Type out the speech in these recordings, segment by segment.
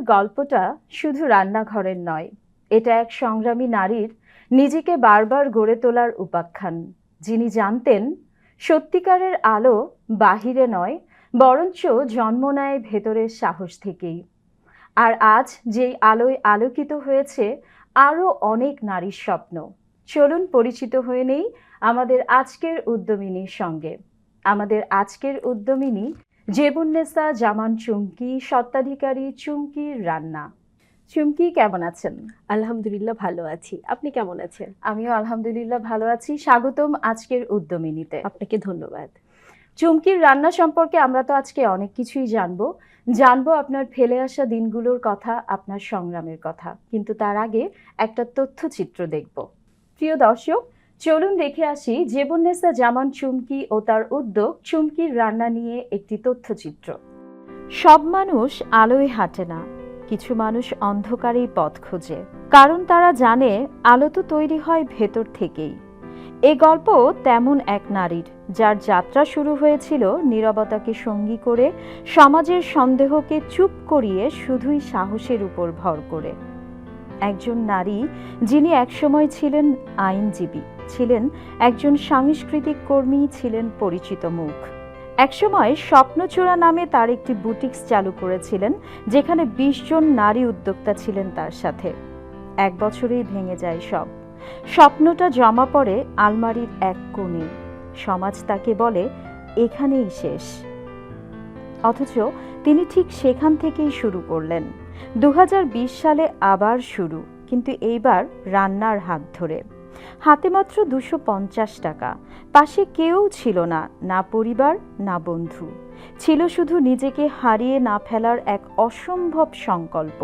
অতিথির গল্পটা শুধু রান্নাঘরের নয়, এটা এক সংগ্রামী নারীর নিজেকে বারবার গড়ে তোলার উপাখ্যান। যিনি জানতেন, সত্যিকারের আলো বাহিরে নয়, বরঞ্চ জন্ম নেয় ভেতরের সাহস থেকেই। আর আজ যেই আলোয় আলোকিত হয়েছে, আরও অনেক নারীর স্বপ্ন। চলুন পরিচিত হয়ে নেই আমাদের আজকের উদ্যমিনীর সঙ্গে। আমাদের আজকের উদ্যমিনী জেবুন্নেসা জামান চুমকি সত্ত্বাধিকারী চুমকির রান্না। চুমকি কেমন আছেন? আলহামদুলিল্লাহ ভালো আছি। আপনি কেমন আছেন? আমিও আলহামদুলিল্লাহ ভালো আছি। স্বাগতম আজকের উদ্যমিনীতে। আপনাকে ধন্যবাদ। চুমকির রান্না সম্পর্কে আমরা তো আজকে অনেক কিছুই জানব। জানব আপনার ফেলে আসা দিনগুলোর কথা আপনার সংগ্রামের কথা। কিন্তু তার আগে একটা তথ্যচিত্র দেখব। প্রিয় দর্শক চলুন দেখে আসি জেবুন্নেসা জামান চুমকি ও তার উদ্যোগ চুমকির রান্না নিয়ে একটি তথ্যচিত্র। সব মানুষ আলোয় হাঁটে না, কিছু মানুষ অন্ধকারেই পথ খোঁজে। কারণ তারা জানে আলো তো তৈরি হয় ভেতর থেকেই। এ গল্প তেমন এক নারীর, যার যাত্রা শুরু হয়েছিল নীরবতাকে সঙ্গী করে, সমাজের সন্দেহকে চুপ করিয়ে শুধুই সাহসের উপর ভর করে। একজন নারী, যিনি একসময় ছিলেন আইনজীবী। ছিলেন একজন সাংস্কৃতিক কর্মী ছিলেন পরিচিত মুখ। একসময় স্বপ্নচূড়া নামে তার একটি বুটিক্স চালু করেছিলেন, যেখানে বিশ জন নারী উদ্যোক্তা ছিলেন তার সাথে। এক বছরেই ভেঙে যায় সব। স্বপ্নটা জমা পড়ে আলমারির এক কোণে। সমাজ তাকে বলে, এখানেই শেষ। অথচ তিনি ঠিক সেখান থেকেই শুরু করলেন। দু হাজার বিশ সালে আবার শুরু, কিন্তু এইবার রান্নার হাত ধরে। হাতে মাত্র দুশো পঞ্চাশ টাকা। পাশে কেউ ছিল না না পরিবার, না বন্ধু। ছিল শুধু নিজেকে হারিয়ে না ফেলার এক অসম্ভব সংকল্প।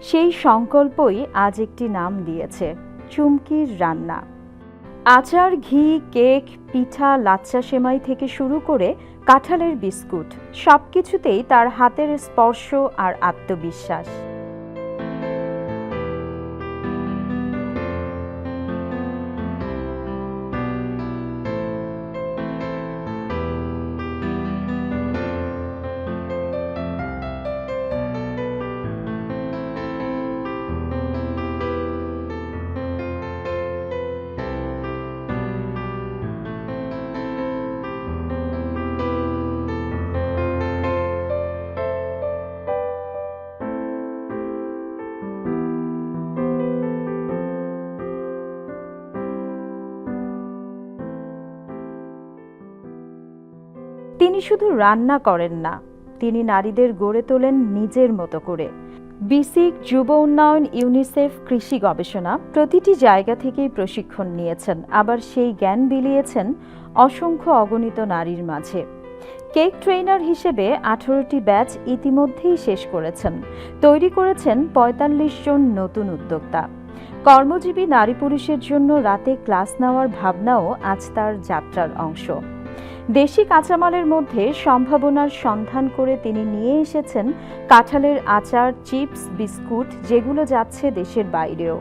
সেই সংকল্পই আজ একটি নাম দিয়েছে, চুমকির রান্না। আচার, ঘি, কেক, পিঠা, লাচ্চা সেমাই থেকে শুরু করে কাঁঠালের বিস্কুট সব কিছুতেই তার হাতের স্পর্শ আর আত্মবিশ্বাস। তিনি শুধু রান্না করেন না, তিনি নারীদের গড়ে তোলেন নিজের মতো করে। বিসিক যুব উন্নয়ন ইউনিসেফ কৃষি গবেষণা প্রতিটি জায়গা থেকেই প্রশিক্ষণ নিয়েছেন, আবার সেই জ্ঞান বিলিয়েছেন অসংখ্য অগণিত নারীর মাঝে। কেক ট্রেনার হিসেবে আঠারোটি ব্যাচ ইতিমধ্যেই শেষ করেছেন, তৈরি করেছেন পঁয়তাল্লিশ জন নতুন উদ্যোক্তা। কর্মজীবী নারী পুরুষের জন্য রাতে ক্লাস নেওয়ার ভাবনাও আজ তার যাত্রার অংশ। দেশি কাঁচামালের মধ্যে সম্ভাবনার সন্ধান করে তিনি নিয়ে এসেছেন কাঁঠালের আচার, চিপস, বিস্কুট, যেগুলো যাচ্ছে দেশের বাইরেও।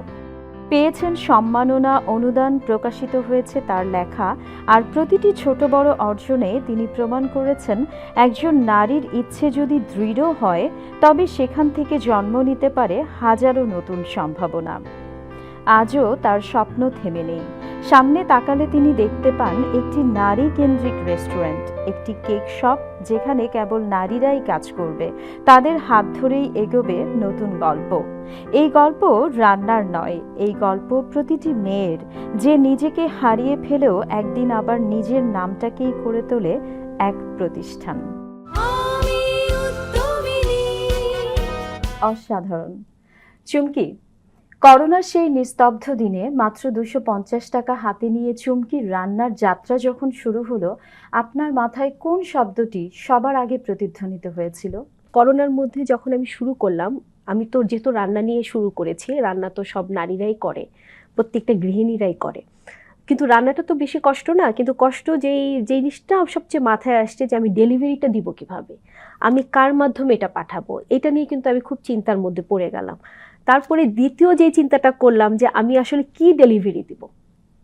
পেয়েছেন সম্মাননা অনুদান প্রকাশিত হয়েছে তার লেখা আর প্রতিটি ছোট বড় অর্জনে তিনি প্রমাণ করেছেন একজন নারীর ইচ্ছে যদি দৃঢ় হয়, তবে সেখান থেকে জন্ম নিতে পারে হাজারো নতুন সম্ভাবনা। আজও তার স্বপ্ন থেমে নেই। সামনে তাকালে তিনি দেখতে পান একটি নারী কেন্দ্রিক রেস্টুরেন্ট একটি কেক শপ যেখানে কেবল নারীরাই কাজ করবে। তাদের হাত ধরেই এগোবে নতুন গল্প। এই গল্প রান্নার নয় এই গল্প প্রতিটি মেয়ের। যে নিজেকে হারিয়ে ফেলেও একদিন আবার নিজের নামটাকেই করে তোলে এক প্রতিষ্ঠান। অসাধারণ। চুমকি করোনার সেই নিস্তব্ধ দিনে মাত্র দুশো পঞ্চাশ টাকা হাতে নিয়ে চুমকির রান্নার যাত্রা যখন শুরু হলো, আপনার মাথায় কোন শব্দটি সবার আগে প্রতিধ্বনিত হয়েছিল? করোনার মধ্যে যখন আমি শুরু করলাম, আমি তো যেহেতু রান্না নিয়ে শুরু করেছি, রান্না তো সব নারীরাই করে, প্রত্যেকটা গৃহিণীরাই করে। কিন্তু রান্নাটা তো বেশি কষ্ট না, কিন্তু কষ্ট যেই যে জিনিসটা সবচেয়ে মাথায় আসছে যে আমি ডেলিভারিটা দিব কীভাবে? আমি কার মাধ্যমে এটা পাঠাবো? এটা নিয়ে কিন্তু আমি খুব চিন্তার মধ্যে পড়ে গেলাম। তারপরে দ্বিতীয় যে চিন্তাটা করলাম যে আমি আসলে কি ডেলিভারি দিব?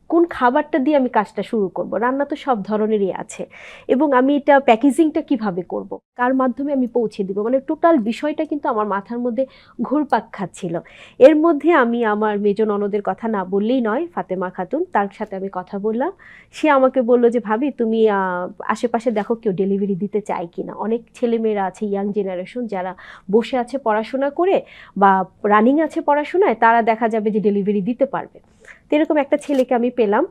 কোন খাবারটা দিয়ে আমি কাজটা শুরু করব? রান্না তো সব ধরনেরই আছে। এবং আমি এটা প্যাকেজিংটা কীভাবে করব? কার মাধ্যমে আমি পৌঁছে দিব? মানে টোটাল বিষয়টা কিন্তু আমার মাথার মধ্যে ঘুরপাক খাচ্ছিল। এর মধ্যে আমি আমার মেজ ননদের কথা না বললেই নয়, ফাতেমা খাতুন, তার সাথে আমি কথা বললাম। সে আমাকে বলল যে, ভাবি, তুমি আশেপাশে দেখো কেউ ডেলিভারি দিতে চায় কি না অনেক ছেলেমেয়েরা আছে, ইয়াং জেনারেশন, যারা বসে আছে পড়াশোনা করে বা রানিং আছে পড়াশোনায়, তারা দেখা যাবে যে ডেলিভারি দিতে পারবে। তো এরকম একটা ছেলেকে আমি পেলাম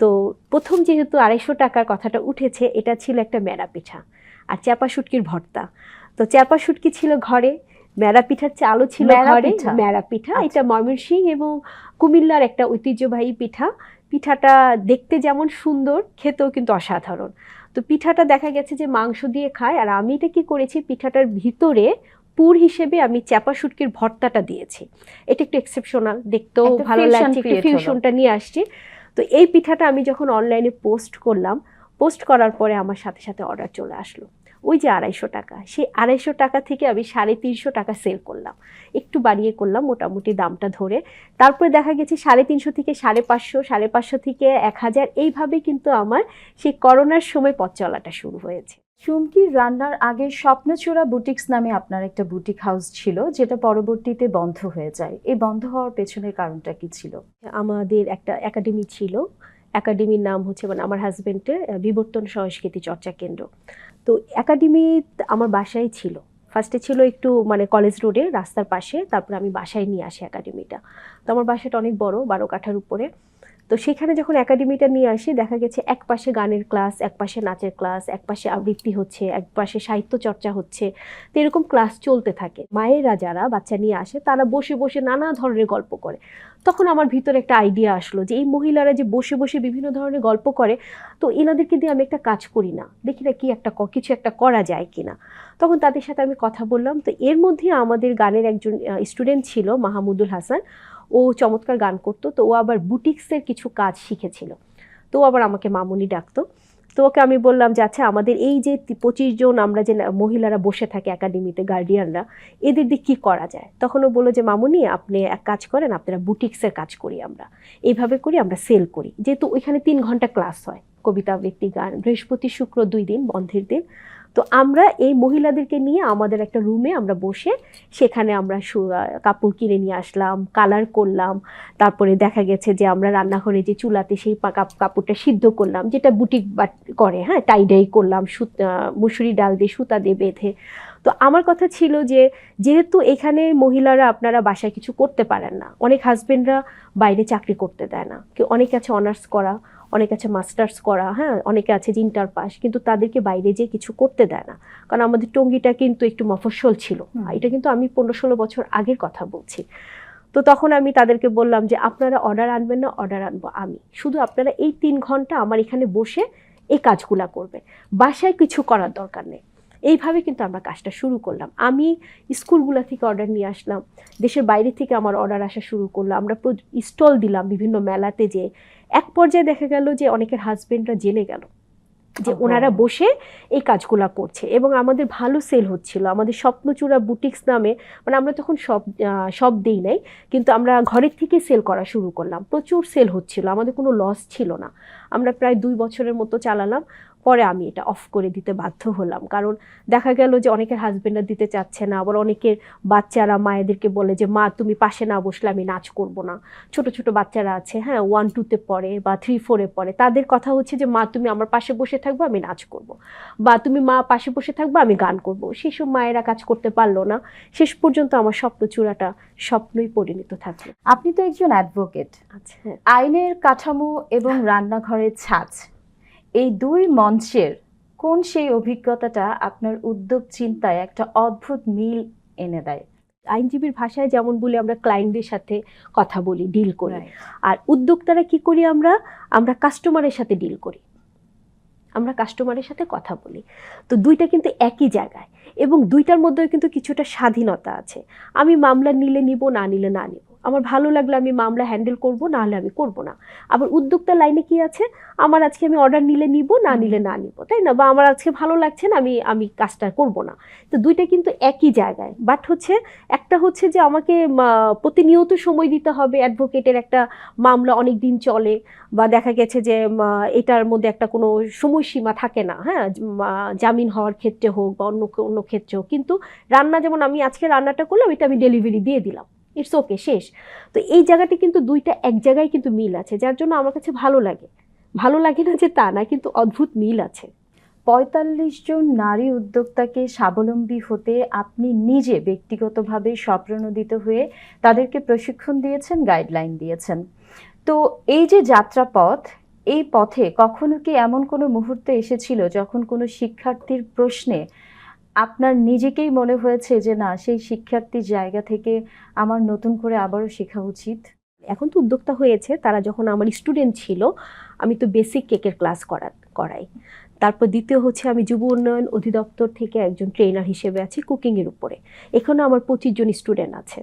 তো প্রথম যেহেতু আড়াইশো টাকার কথাটা উঠেছে এটা ছিল একটা মেরা পিঠা আর চ্যাপা শুটকির ভর্তা তো চ্যাপা শুটকি ছিল ঘরে মেরা পিঠার চালও ছিল ঘরে? মেরা পিঠা আচ্ছা। এটা ময়মনসিংহ এবং কুমিল্লার একটা ঐতিহ্যবাহী পিঠা পিঠাটা দেখতে যেমন সুন্দর খেতেও কিন্তু অসাধারণ তো পিঠাটা দেখা গেছে যে মাংস দিয়ে খায় আর আমি এটা কি করেছি পিঠাটার ভিতরে পুর হিসেবে আমি চ্যাপা শুটকির ভর্তাটা দিয়েছি। এটা একটু এক্সেপশনাল দেখতেও ভালো লাগছে একটু ফিউশনটা নিয়ে আসছি। তো এই পিঠাটা আমি যখন অনলাইনে পোস্ট করলাম পোস্ট করার পরে আমার সাথে সাথে অর্ডার চলে আসলো। ওই যে আড়াইশো টাকা সেই আড়াইশো টাকা থেকে আমি সাড়ে তিনশো টাকা সেল করলাম। একটু বাড়িয়ে করলাম মোটামুটি দামটা ধরে। তারপরে দেখা গেছে সাড়ে তিনশো থেকে সাড়ে পাঁচশো সাড়ে পাঁচশো থেকে এক হাজার। এইভাবে কিন্তু আমার সেই করোনার সময় পথ চলাটা শুরু হয়েছে। চুমকির রান্নার আগে স্বপ্নচূড়া বুটিক্স নামে আপনার একটা বুটিক হাউস ছিল যেটা পরবর্তীতে বন্ধ হয়ে যায়। এই বন্ধ হওয়ার পেছনের কারণটা কি ছিল? আমাদের একটা একাডেমি ছিল। একাডেমির নাম হচ্ছে মানে আমার হাজবেন্ডের আহ, বিবর্তন সংস্কৃতি চর্চা কেন্দ্র। তো একাডেমি আমার বাসায় ছিল। ফার্স্টে ছিল একটু মানে কলেজ রোডে রাস্তার পাশে তারপরে আমি বাসায় নিয়ে আসি একাডেমিটা। তো আমার বাসাটা অনেক বড় বারো কাঠার উপরে। তো সেখানে যখন একাডেমিটা নিয়ে আসি, দেখা গেছে এক পাশে গানের ক্লাস, এক পাশে নাচের ক্লাস, এক পাশে আবৃত্তি হচ্ছে, এক পাশে সাহিত্য চর্চা হচ্ছে, তো এরকম ক্লাস চলতে থাকে। মায়েরা যারা বাচ্চা নিয়ে আসে, তারা বসে বসে নানা ধরনের গল্প করে। তখন আমার ভিতরে একটা আইডিয়া আসলো যে, এই মহিলারা যে বসে বসে বিভিন্ন ধরনের গল্প করে, তো এনাদেরকে দিয়ে আমি একটা কাজ করি না। দেখি না কি একটা কিছু একটা করা যায় কিনা। তখন তাদের সাথে আমি কথা বললাম। তো এর মধ্যে আমাদের গানের একজন স্টুডেন্ট ছিল মাহমুদুল হাসান। ও চমৎকার গান করতো। তো ও আবার বুটিক্সের কিছু কাজ শিখেছিল। তো আবার আমাকে মামুনি ডাকতো। তো ওকে আমি বললাম যে আচ্ছা আমাদের এই যে পঁচিশ জন আমরা যে মহিলারা বসে থাকে একাডেমিতে গার্ডিয়ানরা এদের দিয়ে কী করা যায়? তখন ও বলল যে, মামুনি, আপনি এক কাজ করেন, আপনারা বুটিক্সের কাজ করি আমরা। এইভাবে করি, আমরা সেল করি। যেহেতু ওইখানে তিন ঘণ্টা ক্লাস হয়। কবিতা আবৃত্তি গান, বৃহস্পতি শুক্র দুই দিন, বন্ধের দিন। তো আমরা এই মহিলাদেরকে নিয়ে আমাদের একটা রুমে আমরা বসে সেখানে আমরা কাপড় কিনে নিয়ে আসলাম কালার করলাম। তারপরে দেখা গেছে যে আমরা রান্নাঘরে যে চুলাতে সেই কাপড়টা সিদ্ধ করলাম, যেটা বুটিক বাট করে হ্যাঁ টাইডাই করলাম মুসুরি ডাল দিয়ে সুতা দিয়ে বেঁধে। তো আমার কথা ছিল যে যেহেতু এখানে মহিলারা আপনারা বাসায় কিছু করতে পারেন না, অনেক হাজবেন্ডরা বাইরে চাকরি করতে দেয় না। কেউ অনেক আছে অনার্স করা অনেকে আছে মাস্টার্স করা হ্যাঁ অনেকে আছে যে ইন্টার পাস কিন্তু তাদেরকে বাইরে যেয়ে কিছু করতে দেয় না। কারণ আমাদের টঙ্গিটা কিন্তু একটু মফস্বল ছিল। এটা কিন্তু আমি পনেরো ষোলো বছর আগের কথা বলছি। তো তখন আমি তাদেরকে বললাম যে আপনারা অর্ডার আনবেন না অর্ডার আনব আমি। শুধু আপনারা এই তিন ঘণ্টা আমার এখানে বসে এই কাজগুলা করবেন। বাসায় কিছু করার দরকার নেই। এইভাবে কিন্তু আমরা কাজটা শুরু করলাম। আমি স্কুলগুলো থেকে অর্ডার নিয়ে আসলাম। দেশের বাইরে থেকে আমার অর্ডার আসা শুরু করল। আমরা স্টল দিলাম বিভিন্ন মেলাতে যে এক পর্যায়ে দেখা গেল যে অনেকের হাজবেন্ডরা জেলে গেল। যে ওনারা বসে এই কাজগুলা করছে এবং আমাদের ভালো সেল হচ্ছিল। আমাদের স্বপ্নচূড়া বুটিক্স নামে মানে আমরা তখন সব সব দিই নাই কিন্তু আমরা ঘরের থেকে সেল করা শুরু করলাম। প্রচুর সেল হচ্ছিল আমাদের কোনো লস ছিল না। আমরা প্রায় দুই বছরের মতো চালালাম। পরে আমি এটা অফ করে দিতে বাধ্য হলাম। কারণ দেখা গেল যে অনেকের হাজবেন্ডরা দিতে চাচ্ছে না আবার অনেকের বাচ্চারা মায়েদেরকে বলে যে মা তুমি পাশে না বসলে আমি নাচ করব না। ছোট ছোট বাচ্চারা আছে হ্যাঁ ওয়ান টুতে পড়ে বা থ্রি ফোরে পড়ে। তাদের কথা হচ্ছে যে মা তুমি আমার পাশে বসে থাকব আমি নাচ করব। বা তুমি মা পাশে বসে থাকব আমি গান করব। সেসব মায়েরা কাজ করতে পারল না। শেষ পর্যন্ত আমার স্বপ্ন চূড়াটা স্বপ্নই পরিণত থাকল। আপনি তো একজন অ্যাডভোকেট আচ্ছা। আইনের কাঠামো এবং রান্নাঘরের ছাঁচ এই দুই মঞ্চের কোন সেই অভিজ্ঞতাটা আপনার উদ্যোগ চিন্তায় একটা অদ্ভুত মিল এনে দেয়? আইনজীবীর ভাষায় যেমন বলি আমরা ক্লায়েন্টদের সাথে কথা বলি ডিল করি। আর উদ্যোক্তারা কি করি আমরা? আমরা কাস্টমারের সাথে ডিল করি। আমরা কাস্টমারের সাথে কথা বলি। তো দুইটা কিন্তু একই জায়গায়। এবং দুইটার মধ্যেও কিন্তু কিছুটা স্বাধীনতা আছে। আমি মামলা নিলে নিব না নিলে না নিব। আমার ভালো লাগলে আমি মামলা হ্যান্ডেল করব না হলে আমি করব না। আবার উদ্যোক্তা লাইনে কি আছে? আমার আজকে আমি অর্ডার নিলে নিব না নিলে না নিব তাই না? বা আমার আজকে ভালো লাগছে না আমি আমি কাজটা করব না। তো দুইটা কিন্তু একই জায়গায়। বাট হচ্ছে একটা হচ্ছে যে আমাকে প্রতিনিয়ত সময় দিতে হবে। অ্যাডভোকেটের একটা মামলা অনেক দিন চলে বা দেখা গেছে যে এটার মধ্যে একটা কোনো সময়সীমা থাকে না। হ্যাঁ জামিন হওয়ার ক্ষেত্রে হোক বা অন্য অন্য ক্ষেত্রে হোক। কিন্তু রান্না যেমন আমি আজকে রান্নাটা করলাম এটা আমি ডেলিভারি দিয়ে দিলাম। ইটস ওকে শেষ। তো এই জায়গাটি কিন্তু দুইটা এক জায়গায় কিন্তু মিল আছে, যার জন্য আমার কাছে ভালো লাগে। ভালো লাগে না যে তা না, কিন্তু অদ্ভুত মিল আছে। পঁয়তাল্লিশ জন নারী উদ্যোক্তাকে স্বাবলম্বী হতে আপনি নিজে ব্যক্তিগতভাবে স্বপ্রণোদিত হয়ে তাদেরকে প্রশিক্ষণ দিয়েছেন গাইডলাইন দিয়েছেন। তো এই যে যাত্রাপথ, এই পথে কখনো কি এমন কোনো মুহূর্ত এসেছিল যখন কোনো শিক্ষার্থীর প্রশ্নে আপনার নিজেকেই মনে হয়েছে যে, না, সেই শিক্ষার্থীর জায়গা থেকে আমার নতুন করে আবারও শেখা উচিত। এখন তো উদ্যোক্তা হয়েছে, তারা যখন আমার স্টুডেন্ট ছিল, আমি তো বেসিক কেকের ক্লাস করা, করাই। তারপর দ্বিতীয় হচ্ছে আমি যুব উন্নয়ন অধিদপ্তর থেকে একজন ট্রেনার হিসেবে আছি কুকিংয়ের উপরে। এখানে আমার পঁচিশ জন স্টুডেন্ট আছে।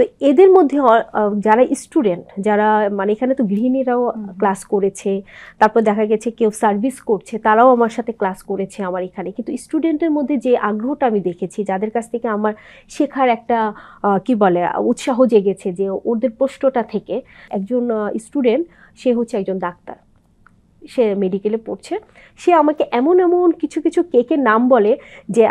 তো এদের মধ্যে যারা স্টুডেন্ট যারা মানে এখানে তো গৃহিণীরাও ক্লাস করেছে তারপর দেখা গেছে কেউ সার্ভিস করছে তারাও আমার সাথে ক্লাস করেছে আমার এখানে। কিন্তু স্টুডেন্টের মধ্যে যে আগ্রহটা আমি দেখেছি যাদের কাছ থেকে আমার শেখার একটা কি বলে উৎসাহ জেগেছে যে ওদের প্রশ্নটা থেকে একজন স্টুডেন্ট সে হচ্ছে একজন ডাক্তার। সে মেডিকেলে পড়ছে, সে আমাকে এমন এমন কিছু কিছু কেকের নাম বলে যে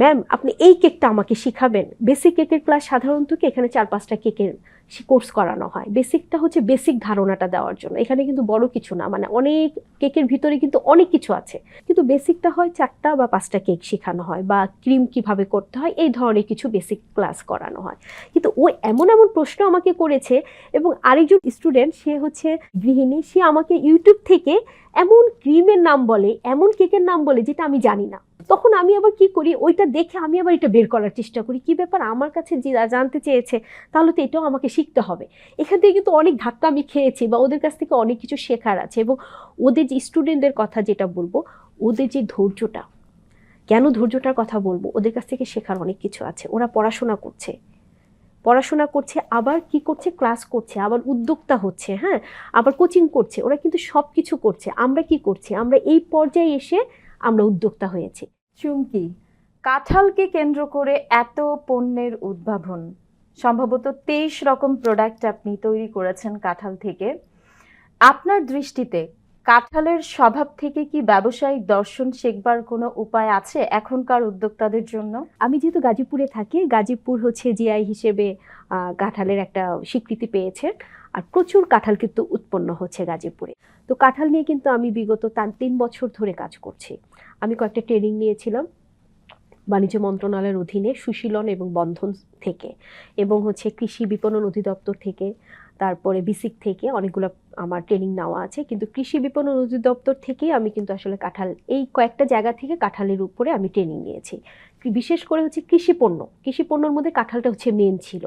ম্যাম আপনি এই কেকটা আমাকে শিখাবেন। বেসিক কেকের ক্লাস সাধারণত কি এখানে চার, পাঁচটা কেকের সে কোর্স করানো হয়। বেসিকটা হচ্ছে বেসিক ধারণাটা দেওয়ার জন্য। এখানে কিন্তু বড় কিছু না মানে অনেক কেকের ভিতরে কিন্তু অনেক কিছু আছে। কিন্তু বেসিকটা হয় চারটা বা পাঁচটা কেক শেখানো হয় বা ক্রিম কীভাবে করতে হয়, এই ধরনের কিছু বেসিক ক্লাস করানো হয়। কিন্তু ও এমন এমন প্রশ্ন আমাকে করেছে এবং আরেকজন স্টুডেন্ট সে হচ্ছে গৃহিণী, সে আমাকে ইউটিউব থেকে এমন ক্রিমের নাম বলে, এমন কেকের নাম বলে যেটা আমি জানি না। তখন আমি আবার কি করি, ওইটা দেখে আমি আবার এটা বের করার চেষ্টা করি। কি ব্যাপার? আমার কাছে যে জানতে চেয়েছে, তাহলে তো এটাও আমাকে শিখতে হবে। এখান থেকে কিন্তু অনেক ধাক্কা আমি খেয়েছি বা ওদের কাছ থেকে অনেক কিছু শেখার আছে এবং ওদের যে স্টুডেন্টদের কথা যেটা বলব, ওদের যে ধৈর্যটা, কেন ধৈর্যটার কথা বলব? ওদের কাছ থেকে শেখার অনেক কিছু আছে। ওরা পড়াশোনা করছে। পড়াশোনা করছে, আবার কি করছে ক্লাস করছে, আবার উদ্যোক্তা হচ্ছে হ্যাঁ? আবার কোচিং করছে, ওরা কিন্তু সব কিছু করছে। আমরা কি করছি? আমরা এই পর্যায়ে এসে আমরা উদ্যোক্তা হয়েছি। চুমকি, কাঁঠালকে কেন্দ্র করে এত পণ্যের উদ্ভাবন। সম্ভবত তেইশ রকম প্রোডাক্ট আপনি তৈরি করেছেন কাঁঠাল থেকে। আপনার দৃষ্টিতে কাঁঠালের স্বভাব থেকে কি ব্যবসায়িক দর্শন শেখবার কোনো উপায় আছে এখনকার উদ্যোক্তাদের জন্য? আমি যেহেতু গাজীপুরে থাকি, গাজীপুর হচ্ছে জিআই হিসেবে কাঁঠালের একটা স্বীকৃতি পেয়েছে। আর প্রচুর কাঁঠাল কিন্তু উৎপন্ন হচ্ছে গাজীপুরে। তো কাঁঠাল নিয়ে কিন্তু আমি বিগত তার তিন বছর ধরে কাজ করছি। আমি কয়েকটা ট্রেনিং নিয়েছিলাম বাণিজ্য মন্ত্রণালয়ের অধীনে সুশীলন এবং বন্ধন থেকে এবং হচ্ছে কৃষি বিপণন অধিদপ্তর থেকে। তারপরে বিসিক থেকে অনেকগুলো আমার ট্রেনিং নেওয়া আছে। কিন্তু কৃষি বিপণন অধিদপ্তর থেকেই আমি কিন্তু আসলে কাঁঠাল, এই কয়েকটা জায়গা থেকে কাঁঠালের উপরে আমি ট্রেনিং নিয়েছি। বিশেষ করে হচ্ছে কৃষি পণ্য। কৃষি পণ্যর মধ্যে কাঁঠালটা হচ্ছে মেন ছিল।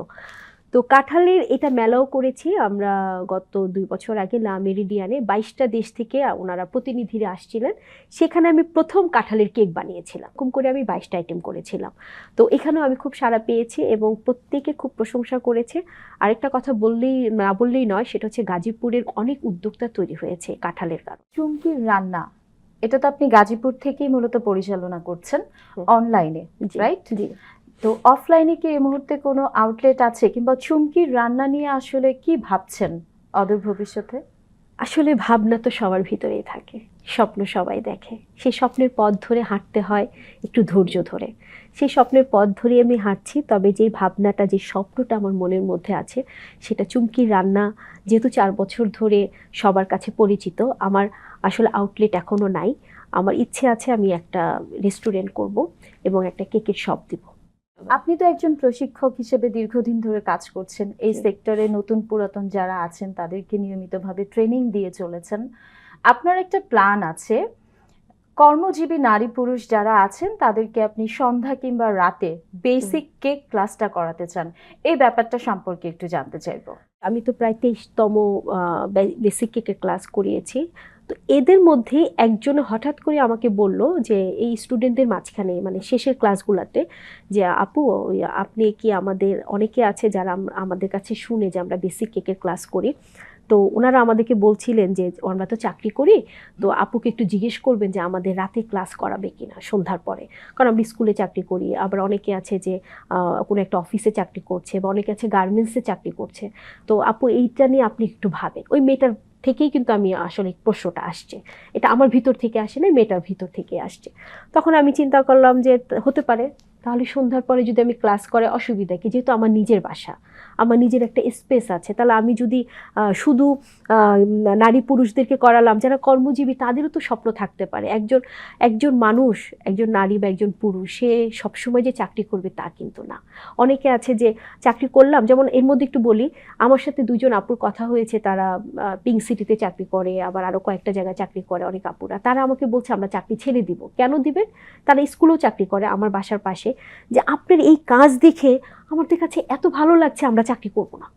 তো কাঁঠালের এটা মেলাও করেছি আমরা গত দুই বছর আগে লা মেরিডিয়ানে। বাইশটা দেশ থেকে ওনারা প্রতিনিধিরা আসছিলেন। সেখানে আমি প্রথম কাঁঠালের কেক বানিয়েছিলাম। এরকম করে আমি বাইশটা আইটেম করেছিলাম। তো এখানেও আমি খুব সাড়া পেয়েছি এবং প্রত্যেকে খুব প্রশংসা করেছে। আরেকটা কথা বললেই না বললেই নয় সেটা হচ্ছে গাজীপুরের অনেক উদ্যোক্তা তৈরি হয়েছে কাঁঠালের কারণে। চুমকির রান্না এটা তো আপনি গাজীপুর থেকেই মূলত পরিচালনা করছেন অনলাইনে রাইট জি। তো অফলাইনে কি এই মুহূর্তে কোনো আউটলেট আছে কিংবা চুমকির রান্না নিয়ে আসলে কি ভাবছেন অদূর ভবিষ্যতে? আসলে ভাবনা তো সবার ভিতরেই থাকে। স্বপ্ন সবাই দেখে। সেই স্বপ্নের পথ ধরে হাঁটতে হয় একটু ধৈর্য ধরে। সেই স্বপ্নের পথ ধরে আমি হাঁটছি, তবে যে ভাবনাটা, যে স্বপ্নটা আমার মনের মধ্যে আছে, সেটা চুমকির রান্না, যেহেতু চার বছর ধরে সবার কাছে পরিচিত, আমার আসলে আউটলেট এখনও নাই। আমার ইচ্ছে আছে আমি একটা রেস্টুরেন্ট করব এবং একটা কেকের শপ দিব। আপনি তো একজন প্রশিক্ষক হিসেবে দীর্ঘদিন ধরে কাজ করছেন। এই সেক্টরে নতুন পুরাতন যারা আছেন তাদেরকে নিয়মিতভাবে ট্রেনিং দিয়ে চলেছেন। আপনার একটা প্ল্যান আছে। কর্মজীবী নারী পুরুষ যারা আছেন তাদেরকে আপনি সন্ধ্যা কিংবা রাতে বেসিক কেক ক্লাসটা করাতে চান। এই ব্যাপারটা সম্পর্কে একটু জানতে চাইব। আমি তো প্রায় তেইশতম বেসিক কেকের ক্লাস করিয়েছি। তো এদের মধ্যে একজন হঠাৎ করে আমাকে বলল যে, এই স্টুডেন্টদের মাঝখানে মানে শেষের ক্লাসগুলোতে যে, আপু আপনি কি আমাদের, অনেকে আছে যারা আমাদের কাছে শুনে যে আমরা বেসিক কেকের ক্লাস করি। তো ওনারা আমাদেরকে বলছিলেন যে, আমরা তো চাকরি করি, তো আপুকে একটু জিজ্ঞেস করবেন যে, আমাদের রাতে ক্লাস করাবে কি না সন্ধ্যার পরে। কারণ আমরা স্কুলে চাকরি করি, আবার অনেকে আছে যে কোনো একটা অফিসে চাকরি করছে বা অনেকে আছে গার্মেন্টসে চাকরি করছে। তো আপু, এইটা নিয়ে আপনি একটু ভাবেন। ওই মেয়েটার থেকেই কিন্তু আমি আসলে প্রশ্নটা আসছে। এটা আমার ভিতর থেকে আসে না, মেয়েটার ভিতর থেকে আসছে। তখন আমি চিন্তা করলাম যে, হতে পারে, তাহলে সন্ধ্যার পরে যদি আমি ক্লাস করে, অসুবিধা কি? যেহেতু আমার নিজের বাসা। আমার নিজের একটা স্পেস আছে। তাহলে আমি যদি শুধু নারী পুরুষদেরকে করালাম, যারা কর্মজীবী, তাদেরও তো স্বপ্ন থাকতে পারে। একজন একজন মানুষ, একজন নারী বা একজন পুরুষ, সে সবসময় যে চাকরি করবে তা কিন্তু না। অনেকে আছে যে চাকরি করলাম, যেমন এর মধ্যে একটু বলি, আমার সাথে দুজন আপুর কথা হয়েছে, তারা পিঙ্ক সিটিতে চাকরি করে, আবার আরও কয়েকটা জায়গায় চাকরি করে অনেক আপুরা। তারা আমাকে বলছে, আমরা চাকরি ছেড়ে দিব। কেন দিবেন তারা স্কুলেও চাকরি করে আমার বাসার পাশে। যে আপনার এই কাজ দেখে আমাদের কাছে এত ভালো লাগছে আমরা চাকরি করব না।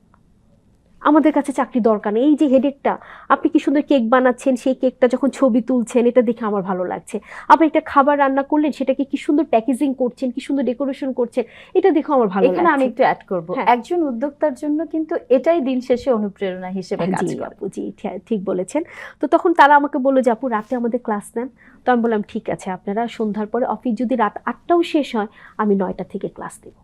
আমাদের কাছে চাকরি দরকার নেই। এই যে হেডেকটা আপনি কি সুন্দর কেক বানাচ্ছেন সেই কেকটা যখন ছবি তুলছেন এটা দেখে আমার ভালো লাগছে। আপনি একটা খাবার রান্না করলেন সেটাকে কি সুন্দর প্যাকেজিং করছেন কি সুন্দর ডেকোরেশন করছেন এটা দেখে আমার ভালো এখানে আমি একটু অ্যাড করব। হ্যাঁ। একজন উদ্যোক্তার জন্য কিন্তু এটাই দিন শেষে অনুপ্রেরণা হিসেবে কাজ জি করে। জি ঠিক বলেছেন। তো তখন তারা আমাকে বলল যে আপু রাতে আমাদের ক্লাস নেন। তো আমি বললাম ঠিক আছে আপনারা সন্ধ্যার পরে অফিস যদি রাত আটটাও শেষ হয় আমি নয়টা থেকে ক্লাস দেব।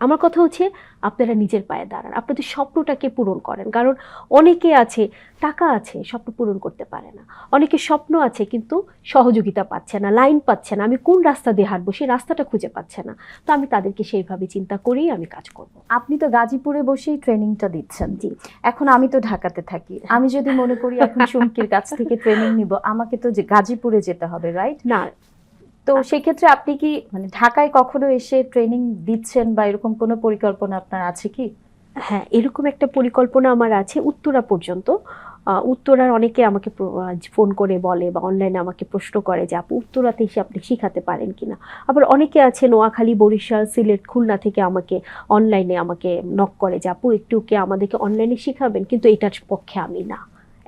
আমার কথা হচ্ছে আপনারা নিজের পায়ে দাঁড়ান। আপনাদের স্বপ্নটাকে পূরণ করেন। কারণ অনেকে আছে টাকা আছে স্বপ্ন পূরণ করতে পারে না। অনেকে স্বপ্ন আছে কিন্তু সহযোগিতা পাচ্ছে না লাইন পাচ্ছে না। আমি কোন রাস্তা দিয়ে হাঁটবো সেই রাস্তাটা খুঁজে পাচ্ছে না। তো আমি তাদেরকে সেইভাবে চিন্তা করেই আমি কাজ করব। আপনি তো গাজীপুরে বসেই ট্রেনিংটা দিচ্ছেন। জি। এখন আমি তো ঢাকাতে থাকি। আমি যদি মনে করি এখন চুমকির কাছ থেকে ট্রেনিং নিব আমাকে তো যে গাজীপুরে যেতে হবে রাইট না। তো সেক্ষেত্রে আপনি কি মানে ঢাকায় কখনো এসে ট্রেনিং দিচ্ছেন বা এরকম কোনো পরিকল্পনা আপনার আছে কি? হ্যাঁ এরকম একটা পরিকল্পনা আমার আছে উত্তরা পর্যন্ত। উত্তরার অনেকে আমাকে ফোন করে বলে বা অনলাইনে আমাকে প্রশ্ন করে যে, আপু, উত্তরাতে এসে আপনি শিখাতে পারেন কি না আবার অনেকে আছে নোয়াখালী, বরিশাল, সিলেট, খুলনা থেকে আমাকে অনলাইনে আমাকে নক করে যে, আপু, একটু কে আমাদেরকে অনলাইনে শিখাবেন? কিন্তু এটার পক্ষে আমি না।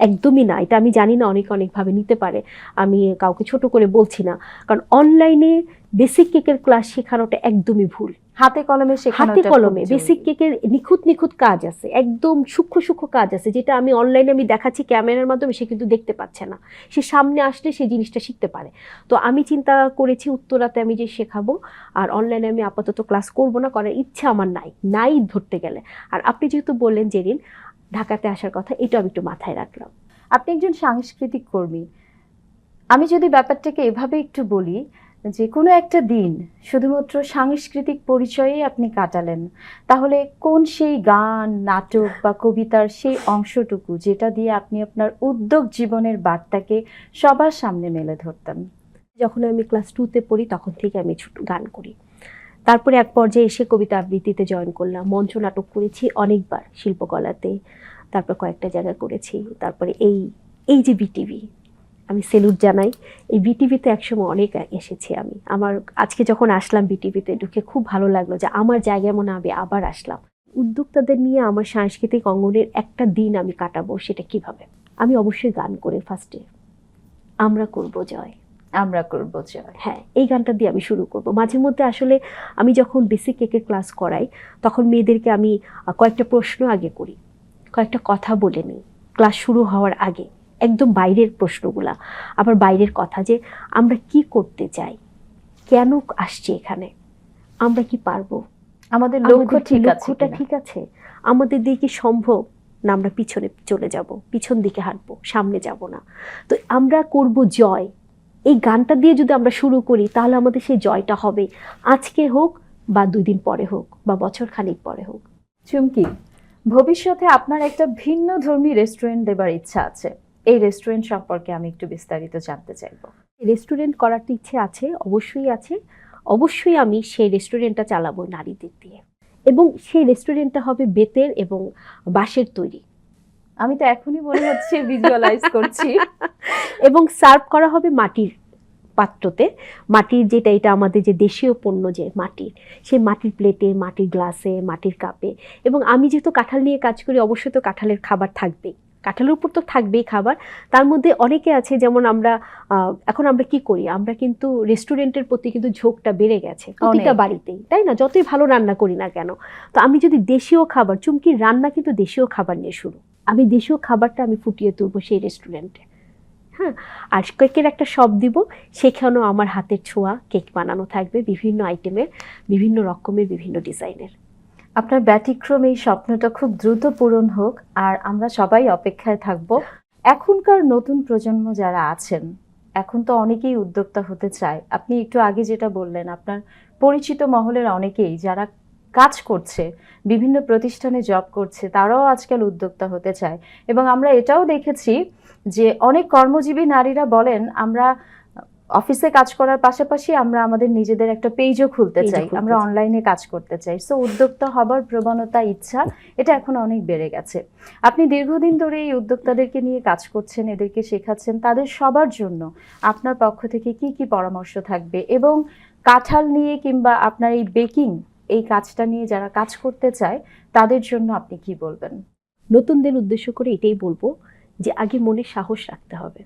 একদমই না। এটা আমি জানি না অনেক অনেকভাবে নিতে পারে। আমি কাউকে ছোট করে বলছি না। কারণ অনলাইনে বেসিক কেকের ক্লাস শেখানোটা একদমই ভুল। হাতে কলমে হাতে কলমে বেসিক কেকের নিখুঁত নিখুঁত কাজ আছে। একদম সূক্ষ্ম সূক্ষ্ম কাজ আছে যেটা আমি অনলাইনে আমি দেখাচ্ছি ক্যামেরার মাধ্যমে সে কিন্তু দেখতে পাচ্ছে না। সে সামনে আসলে সেই জিনিসটা শিখতে পারে। তো আমি চিন্তা করেছি উত্তরাতে আমি যে শেখাবো আর অনলাইনে আমি আপাতত ক্লাস করব না করার ইচ্ছা আমার নাই। নাই ধরতে গেলে। আর আপনি যেহেতু বললেন জেরিন ঢাকাতে আসার কথা এটা আমি একটু মাথায় রাখলাম। আপনি একজন সাংস্কৃতিক কর্মী। আমি যদি ব্যাপারটাকে এভাবে একটু বলি, যে কোনো একটা দিন শুধুমাত্র সাংস্কৃতিক পরিচয়েই আপনি কাটালেন, তাহলে কোন সেই গান, নাটক বা কবিতার সেই অংশটুকু যেটা দিয়ে আপনি আপনার উদ্যোগ জীবনের বার্তাকে সবার সামনে মেলে ধরতেন? যখন আমি ক্লাস টুতে পড়ি, তখন থেকে আমি ছোট গান করি। তারপরে এক পর্যায়ে এসে কবিতা আবৃত্তিতে জয়েন করলাম। মঞ্চ নাটক করেছি অনেকবার শিল্পকলাতে। তারপর কয়েকটা জায়গা করেছি। তারপরে এই এই যে বিটিভি, আমি সেলুট জানাই। এই বিটিভিতে একসময় অনেক এসেছি আমি। আমার আজকে যখন আসলাম বিটিভিতে, ঢুকে খুব ভালো লাগল যে আমার জায়গায় মনে হবে আবার আসলাম। উদ্যোক্তাদের নিয়ে আমার সাংস্কৃতিক অঙ্গনের একটা দিন আমি কাটাবো সেটা কীভাবে? আমি অবশ্যই গান করে ফার্স্টে আমরা করব জয়। আমরা করব জয় হ্যাঁ এই গানটা দিয়ে আমি শুরু করব। মাঝে মধ্যে আসলে আমি যখন বেসিক কেকের ক্লাস করাই তখন মেয়েদেরকে আমি কয়েকটা প্রশ্ন আগে করি কয়েকটা কথা বলে নিই। ক্লাস শুরু হওয়ার আগে একদম বাইরের প্রশ্নগুলা আবার বাইরের কথা যে আমরা কি করতে চাই কেন আসছি এখানে আমরা কি পারব? আমাদের লক্ষ্য ঠিক আছে লক্ষ্যটা ঠিক আছে? আমাদের দিয়ে কি সম্ভব না আমরা পিছনে চলে যাব পিছন দিকে হাঁটবো সামনে যাব না? তো আমরা করব জয় এই গানটা দিয়ে যদি আমরা শুরু করি তাহলে আমাদের সেই জয়টা হবে। আজকে হোক বা দুই দিন পরে হোক বা বছর খানিক পরে হোক। চুমকি ভবিষ্যতে আপনার একটা ভিন্ন ধর্মী রেস্টুরেন্ট দেবার ইচ্ছা আছে। এই রেস্টুরেন্ট সম্পর্কে আমি একটু বিস্তারিত জানতে চাইব। রেস্টুরেন্ট করার তো ইচ্ছে আছে অবশ্যই আছে। অবশ্যই আমি সেই রেস্টুরেন্টটা চালাবো নারীদের দিয়ে। এবং সেই রেস্টুরেন্টটা হবে বেতের এবং বাঁশের তৈরি। আমি তো এখনই মনে হচ্ছে ভিজুয়ালাইজ করছি। এবং সার্ভ করা হবে মাটির পাত্রতে। মাটির যেটা এটা আমাদের যে দেশীয় পণ্য যে মাটির সেই মাটির প্লেটে মাটির গ্লাসে মাটির কাপে এবং আমি যেহেতু কাঁঠাল নিয়ে কাজ করি অবশ্যই তো কাঁঠালের খাবার থাকবেই। কাঁঠালের উপর তো থাকবেই খাবার। তার মধ্যে অনেকে আছে যেমন আমরা এখন আমরা কি করি? আমরা কিন্তু রেস্টুরেন্টের প্রতি কিন্তু ঝোঁকটা বেড়ে গেছে প্রতিটা বাড়িতেই তাই না? যতই ভালো রান্না করি না কেন তো আমি যদি দেশীয় খাবার চুমকির রান্না কিন্তু দেশীয় খাবার নিয়ে শুরু আমি দেশীয় খাবারটা আমি ফুটিয়ে তুলবো সেই রেস্টুরেন্টে হ্যাঁ আর কেকের একটা শপ দিব, সেখানেও আমার হাতের ছোঁয়া, কেক বানানো থাকবে বিভিন্ন আইটেমের বিভিন্ন রকমের, বিভিন্ন ডিজাইনের আপনার ব্যতিক্রম এই স্বপ্নটা খুব দ্রুত পূরণ হোক, আর আমরা সবাই অপেক্ষায় থাকব। এখনকার নতুন প্রজন্ম যারা আছেন, এখন তো অনেকেই উদ্যোক্তা হতে চায়। আপনি একটু আগে যেটা বললেন, আপনার পরিচিত মহলের অনেকেই, যারা কাজ করছে বিভিন্ন প্রতিষ্ঠানে জব করছে তারাও আজকাল উদ্যোক্তা হতে চায়। এবং আমরা এটাও দেখেছি যে অনেক কর্মজীবী নারীরা বলেন আমরা অফিসে কাজ করার পাশাপাশি আমরা আমাদের নিজেদের একটা পেজও খুলতে চাই। আমরা অনলাইনে কাজ করতে চাই। সো উদ্যোক্তা হবার প্রবণতা ইচ্ছা এটা এখন অনেক বেড়ে গেছে। আপনি দীর্ঘদিন ধরে এই উদ্যোক্তাদেরকে নিয়ে কাজ করছেন এদেরকে শেখাচ্ছেন তাদের সবার জন্য আপনার পক্ষ থেকে কি কি পরামর্শ থাকবে? এবং কাঁঠাল নিয়ে কিংবা আপনার এই বেকিং এই কাজটা নিয়ে যারা কাজ করতে চায়, তাদের জন্য আপনি কি বলবেন? নতুনদের উদ্দেশ্য করে এটাই বলব যে আগে মনে সাহস রাখতে হবে।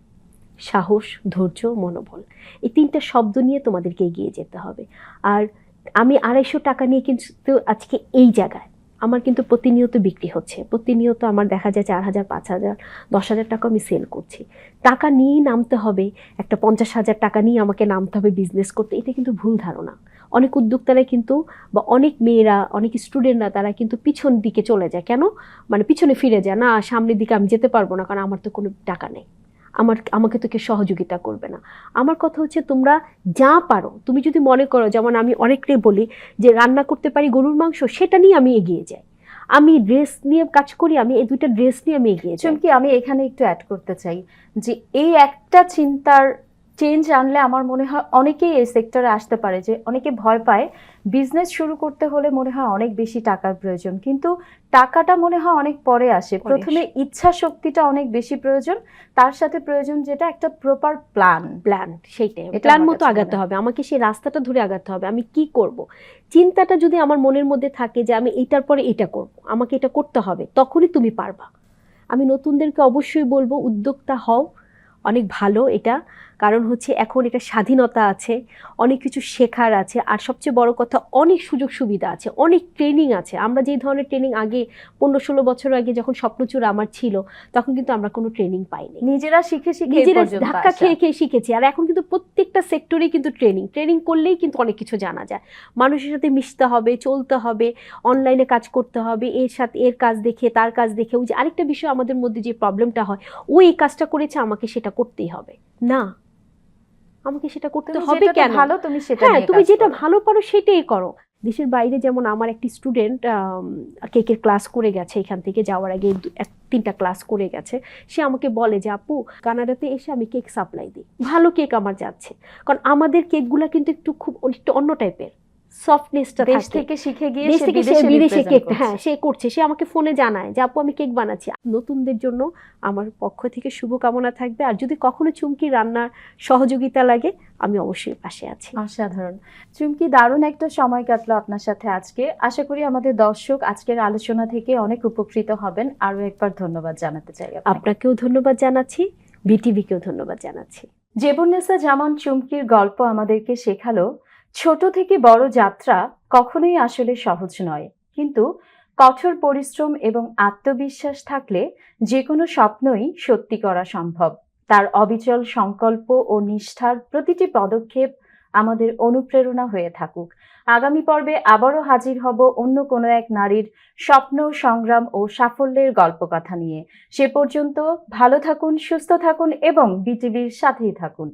সাহস, ধৈর্য, মনোবল এই তিনটা শব্দ নিয়ে তোমাদেরকে এগিয়ে যেতে হবে। আর আমি আড়াইশো টাকা নিয়ে কিন্তু আজকে এই জায়গায় আমার কিন্তু প্রতিনিয়ত বিক্রি হচ্ছে। প্রতিনিয়ত আমার দেখা যায় চার হাজার পাঁচ হাজার দশ হাজার টাকা আমি সেল করছি। টাকা নিয়েই নামতে হবে, একটা পঞ্চাশ হাজার টাকা নিয়ে আমাকে নামতে হবে বিজনেস করতে, এটা কিন্তু ভুল ধারণা। অনেক উদ্যোক্তারা কিন্তু বা অনেক মেয়েরা, অনেক স্টুডেন্টরা তারা কিন্তু পিছন দিকে চলে যায়। কেন? মানে পিছনে ফিরে যায়, না, সামনের দিকে আমি যেতে পারব না, কারণ আমার তো কোনো টাকা নেই। আমার, আমাকে তোকে সহযোগিতা করবে না। আমার কথা হচ্ছে তোমরা যা পারো, তুমি যদি মনে করো, যেমন আমি অনেকটাই বলি যে রান্না করতে পারি গরুর মাংস, সেটা নিয়ে আমি এগিয়ে যাই। আমি ড্রেস নিয়ে কাজ করি, আমি এই দুইটা ড্রেস নিয়ে আমি এগিয়ে যাই। কি আমি এখানে একটু অ্যাড করতে চাই যে এই একটা চিন্তার চেঞ্জ আনলে আমার মনে হয় অনেকেই এই সেক্টরে আসতে পারে যে অনেকে ভয় পায়। বিজনেস শুরু করতে হলে মনে হয় অনেক বেশি টাকার প্রয়োজন। কিন্তু টাকাটা মনে হয় অনেক পরে আসে। প্রথমে ইচ্ছা শক্তিটা অনেক বেশি প্রয়োজন। তার সাথে প্রয়োজন যেটা একটা প্রপার প্ল্যান প্ল্যান সেইটাই। প্ল্যান মতো আগাতে হবে। আমাকে সেই রাস্তাটা ধরে আগাতে হবে। আমি কি করব? চিন্তাটা যদি আমার মনের মধ্যে থাকে যে আমি এটার পরে এটা করব আমাকে এটা করতে হবে তখনই তুমি পারবা। আমি নতুনদেরকে অবশ্যই বলব উদ্যোক্তা হও। অনেক ভালো এটা। কারণ হচ্ছে এখন এটা স্বাধীনতা আছে অনেক কিছু শেখার আছে আর সবচেয়ে বড় কথা অনেক সুযোগ সুবিধা আছে অনেক ট্রেনিং আছে। আমরা যে ধরনের ট্রেনিং আগে পনেরো ষোলো বছর আগে যখন স্বপ্নচূড় আমার ছিল তখন কিন্তু আমরা কোনো ট্রেনিং পাইনি। নিজেরা শিখে শিখে নিজেরা ধাক্কা খেয়ে খেয়ে শিখেছি আর এখন কিন্তু প্রত্যেকটা সেক্টরেই কিন্তু ট্রেনিং ট্রেনিং করলেই কিন্তু অনেক কিছু জানা যায়। মানুষের সাথে মিশতে হবে চলতে হবে অনলাইনে কাজ করতে হবে এর সাথে এর কাজ দেখে তার কাজ দেখে ওই যে আরেকটা বিষয় আমাদের মধ্যে যে প্রবলেমটা হয় ও এই কাজটা করেছে আমাকে সেটা করতেই হবে। না। আমাকে সেটা করতে হবে কেন? ভালো তুমি সেটা হ্যাঁ তুমি যেটা। ভালো পারো সেটাই করো। দেশের বাইরে যেমন আমার একটি স্টুডেন্ট কেকের ক্লাস করে গেছে এখান থেকে যাওয়ার আগে এক তিনটা ক্লাস করে গেছে। সে আমাকে বলে যে আপু কানাডাতে এসে আমি কেক সাপ্লাই দিই। ভালো কেক আমার যাচ্ছে। কারণ আমাদের কেকগুলা কিন্তু একটু খুব একটু অন্য টাইপের সফটনেসটা দেশ থাকে। শিখে গিয়ে দেশ থেকে সে বিদেশে কেক হ্যাঁ সে করছে সে আমাকে ফোনে জানায় যে আপু আমি কেক বানাচ্ছি। নতুনদের জন্য আমার পক্ষ থেকে শুভকামনা থাকবে। আর যদি কখনো চুমকি রান্নার সহযোগিতা লাগে আমি অবশ্যই পাশে আছি। অসাধারণ। চুমকি দারুণ একটা সময় কাটলো আপনার সাথে আজকে। আশা করি আমাদের দর্শক আজকের আলোচনা থেকে অনেক উপকৃত হবেন। আরও একবার ধন্যবাদ জানাতে চাই আপনাকেও ধন্যবাদ জানাচ্ছি বিটিভিকেও ধন্যবাদ জানাচ্ছি। জেবুন্নেসা জামান চুমকির গল্প আমাদেরকে শেখালো। ছোট থেকে বড় যাত্রা কখনোই আসলে সহজ নয়। কিন্তু কঠোর পরিশ্রম এবং আত্মবিশ্বাস থাকলে যে কোনো স্বপ্নই সত্যি করা সম্ভব। তার অবিচল সংকল্প ও নিষ্ঠার প্রতিটি পদক্ষেপ আমাদের অনুপ্রেরণা হয়ে থাকুক। আগামী পর্বে আবারও হাজির হব অন্য কোনো এক নারীর স্বপ্ন, সংগ্রাম ও সাফল্যের গল্পকথা নিয়ে। সে পর্যন্ত ভালো থাকুন, সুস্থ থাকুন এবং বিটিভির সাথেই থাকুন।